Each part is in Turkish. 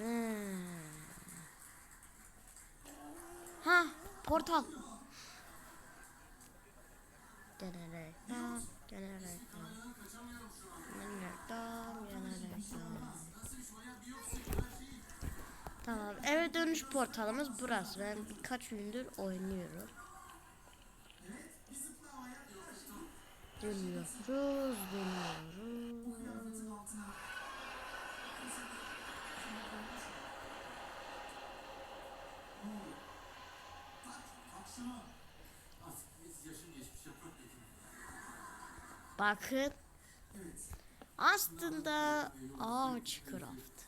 Hmm. Ha portal. Gelerek tam. Tamam eve dönüş portalımız burası. Ben birkaç gündür oynuyorum. Dönüyoruz, dönüyoruz. Bakın. Aslında ağaç craft.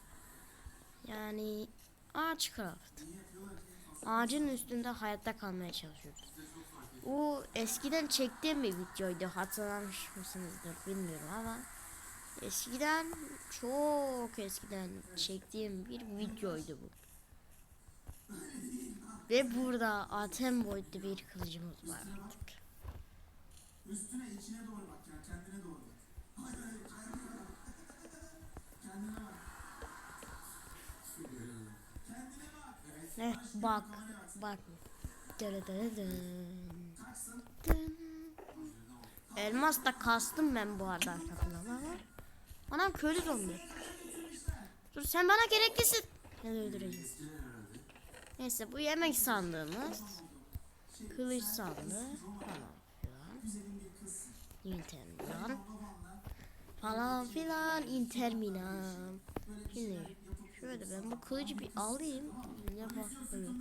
Yani ağaç craft. Ağacın üstünde hayatta kalmaya çalışıyoruz. Bu eskiden çektiğim bir videoydu. Hatırlamış mısınızdır bilmiyorum ama eskiden çok eskiden çektiğim bir videoydu bu. Ve burada atom boyutlu bir kılıcımız var artık. Üstüne içine doğru bak ya kendine doğru bak. Hayır hayır kendine bak. Kendine bak. Kendine bak. Evet. Evet bak bak. Dırıdırıdın. Dın. Elmas da kastım ben bu arada arkasından. Anam köylü zombi. Dur sen bana gereklisin. Ben öldüreceğim. Neyse bu yemek sandığımız. Kılıç sandığı falan filan. Inter Milan. Falan filan Inter Milan. Şimdi şöyle ben bu kılıcı bir alayım. Ne bakıyorum.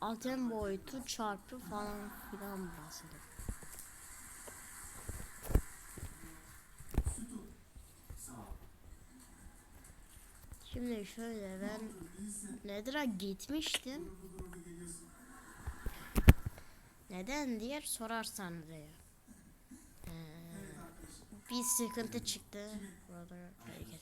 Atem boyutu çarpı falan filan bahsedelim. Şimdi şöyle ben Nedir'a gitmiştim. Neden diye sorarsanız eğer. Ee, bir sıkıntı çıktı. Burada hareket.